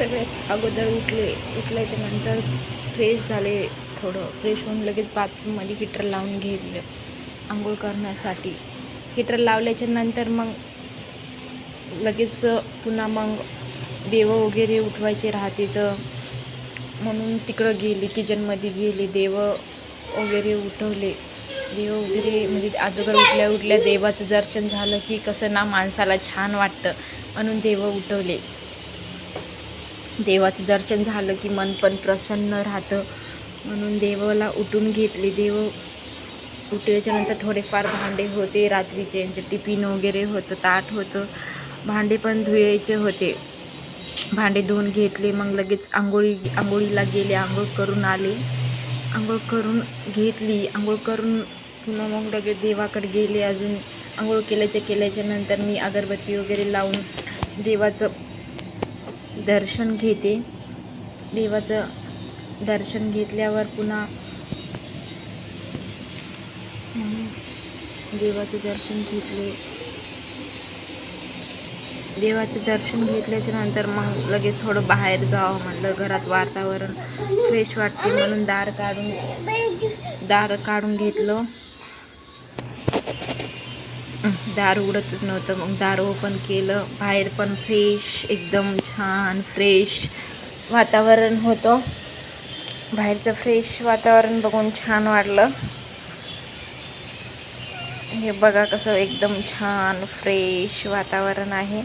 सगळ्यात अगोदर उठले उठल्याच्या नंतर फ्रेश झाले थोडं फ्रेश होऊन लगेच बाथरूममध्ये हिटर लावून घेतलं आंघोळ करण्यासाठी. हिटर लावल्याच्या नंतर मग लगेच पुन्हा मग देव वगैरे उठवायचे राहते तर म्हणून तिकडं गेली किचनमध्ये गेले देव वगैरे उठवले. देव वगैरे म्हणजे अगोदर उठल्या उठल्या देवाचं दर्शन झालं की कसं ना माणसाला छान वाटतं म्हणून देव उठवले. देवाचं दर्शन झालं की मन पण प्रसन्न राहतं. म्हणून देवाला उठून घेतले. देव उठल्याच्यानंतर थोडेफार भांडे होते रात्रीचे. यांचे टिफिन वगैरे होतं ताट होतं. भांडे पण धुयायचे होते. भांडे धुवून घेतले. मग लगेच आंघोळी आंघोळीला गेले. आंघोळ करून आले. आंघोळ करून घेतली. आंघोळ करून पुन्हा मग लगेच देवाकडे गेले. अजून आंघोळ केल्याच्या केल्याच्यानंतर मी अगरबत्ती वगैरे लावून देवाचं दर्शन घेते. देवाचं दर्शन घेतल्यावर पुन्हा देवाचं दर्शन घेतले. देवाचं दर्शन घेतल्याच्या नंतर मग लगेच थोडं बाहेर जावं म्हटलं घरात वातावरण फ्रेश वाटते म्हणून दार काढून दार काढून घेतलं. दार उघडतच नव्हतं. मग दार ओपन केलं. बाहेर पण फ्रेश एकदम छान फ्रेश वातावरण होतं. बाहेरचं फ्रेश वातावरण बघून छान वाटलं. हे बघा कसं एकदम छान फ्रेश वातावरण आहे.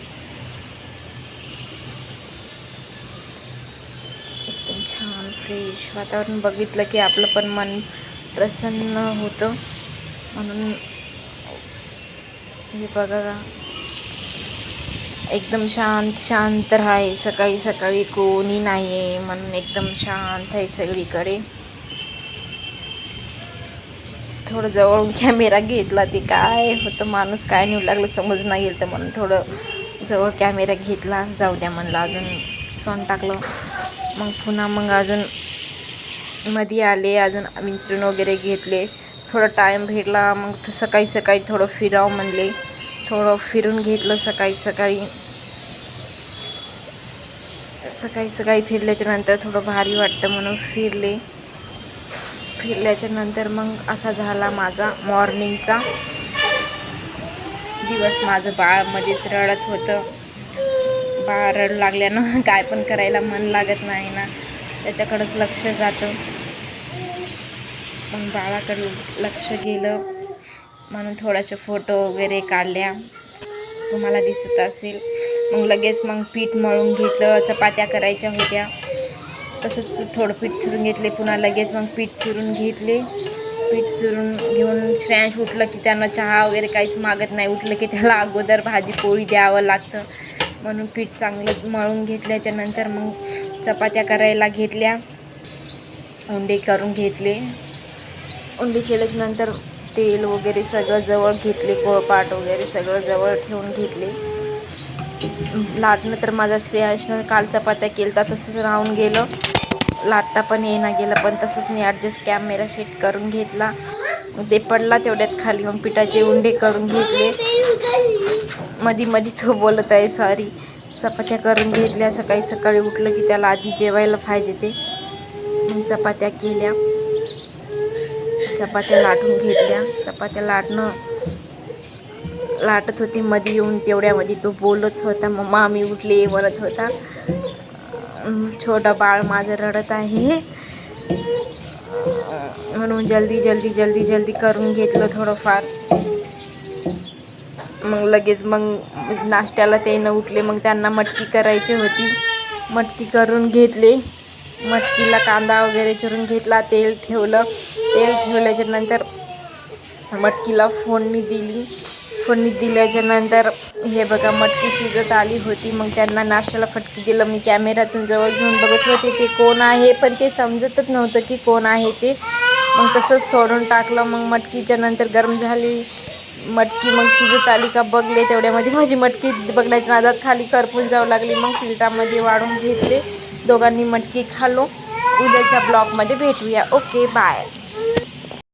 एकदम छान फ्रेश वातावरण. बघितलं की आपलं पण मन प्रसन्न होतं. म्हणून हे बघा. एकदम शांत शांत आहे सकाळी सकाळी कोणी नाही आहे म्हणून एकदम शांत आहे सगळीकडे. थोडं जवळून कॅमेरा घेतला ते काय होतं? माणूस काय नेऊ लागलं समज नाही गेलं तर म्हणून थोडं जवळ कॅमेरा घेतला. जाऊ द्या म्हणलं अजून सोन टाकलं. मग पुन्हा मग अजून मध्ये आले. अजून विंचरून वगैरे घेतले. थोडा टाईम भेटला. मग सकाळी सकाळी थोडं फिरावं म्हणले. थोडं फिरून घेतलं सकाळी सकाळी. सकाळी सकाळी फिरल्याच्या नंतर थोडं भारी वाटतं म्हणून फिरले. फिरल्याच्या नंतर मग असा झाला माझा मॉर्निंगचा. दिवस माझं बाळ मध्येच रडत होतं. बाळ रडू लागल्यानं काय पण करायला मन लागत नाही ना. त्याच्याकडंच लक्ष जातं. मग बाळाकडं लक्ष गेलं. म्हणून थोडासे फोटो वगैरे काढल्या. तुम्हाला दिसत असेल. मग लगेच मग पीठ मळून घेतलं चपात्या करायच्या होत्या. तसंच थोडं पीठ चुरून घेतले. पुन्हा लगेच मग पीठ चुरून घेतले. पीठ चुरून घेऊन श्रेयांश उठलं की त्यांना चहा वगैरे काहीच मागत नाही. उठलं की त्याला अगोदर भाजी पोळी द्यावं लागतं. म्हणून पीठ चांगलं मळून घेतल्याच्या नंतर मग चपात्या करायला घेतल्या. उंडे करून घेतले. उंडी केल्याच्यानंतर तेल वगैरे सगळं जवळ घेतले कोळपाट वगैरे सगळं जवळ ठेवून घेतले. लाटणं तर माझा श्रेयांशनं काल चपात्या केलता तसंच राहून गेलं. लाटता पण येईना गेलं पण तसंच मी ॲडजस्ट कॅमेरा सेट करून घेतला. ते पडला तेवढ्यात खाली मग पिठाचे उंडे करून घेतले. मधी मधी तो बोलत आहे सॉरी चपात्या करून घेतल्या सकाळी सकाळी उठलं की त्याला आधी जेवायला पाहिजे ते. चपात्या केल्या. चपात्या लाटून घेतल्या. चपात्या लाटणं लाटत होती. मध्ये येऊन तेवढ्यामध्ये तो बोलच होता मग मामी उठले म्हणत होता. छोटा बाळ माझं रडत आहे. म्हणून जल्दी जल्दी जल्दी जल्दी करून घेतलं थोडंफार. मग लगेच मग नाश्त्याला ते न उठले. मग त्यांना मटकी करायची होती. मटकी करून घेतले. मटकीला कांदा वगैरे चिरून घेतला. तेल ठेवलं. तेल ठेवल्याच्या नंतर मटकीला फोडणी दिली. फोडणी दिल्याच्या नंतर हे बघा मटकी शिजत आली होती. मग त्यांना नाश्त्याला फटकी दिलं. मी कॅमेऱ्यातून जवळ घेऊन बघत होते ते कोण आहे पण ते समजतच नव्हतं की कोण आहे ते. मग तसंच सोडून टाकलं. मग मटकीच्या नंतर गरम झाली. मटकी मग शिजत आली का बघले तेवढ्यामध्ये. माझी मटकी बघण्याच्या नादात खाली करपून जाऊ लागली. मग फिल्टामध्ये वाढून घेतले. दोघांनी मटकी खालो. उद्याच्या ब्लॉगमध्ये भेटूया. Okay bye.